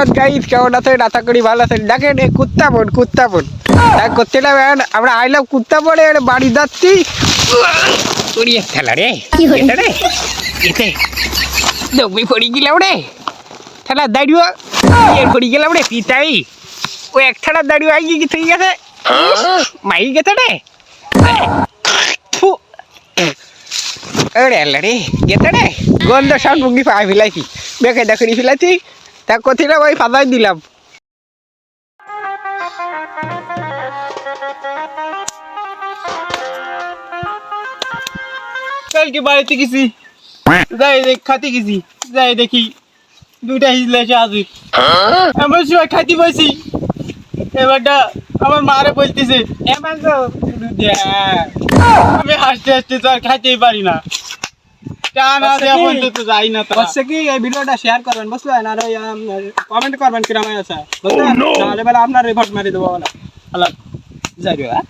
Guys কেমন আছেন? আশা করি ভালো আছেন। দেখেন এই কুত্তা বোন কুত্তা করতে না আমরা আইলাম কুত্তা বোনে বাড়ি যাচ্ছি। উড়িয়ে খেলা রে। এটা রে। এতে। দমি পড়ি গেলাম রে। খেলা দাঁড়িয়ে পড়ি গেলাম রে পিতাই। ও এক দাঁড়িয়ে আই গিয়ে গেছে। মাই গেছে রে। ফু। আরে আল্লাহ রে গেছে রে। গন্ধ সব মুগি পাই ফেলাইছি। বেকে দেখি ফেলাইছি। তা কোথায় ওই ফাদাই দিলাম। কালকে বাড়িতে গেছি? যাই দেখ, খাতে গেছি। যাই দেখি, দুইটা হিজলে আসি সময় খাতি বসি এবারটা আমার মারে বলতেছে। আমি হাসতে হাসতে তো আর খাইতেই পারি না। হচ্ছে কি? এই ভিডিওটা শেয়ার করবেন বুঝলেন আর কমেন্ট করবেন কিরম আছে বুঝলেন নাহলে বেলা আপনার রিপোর্ট মারি দেবো যাই হ্যাঁ?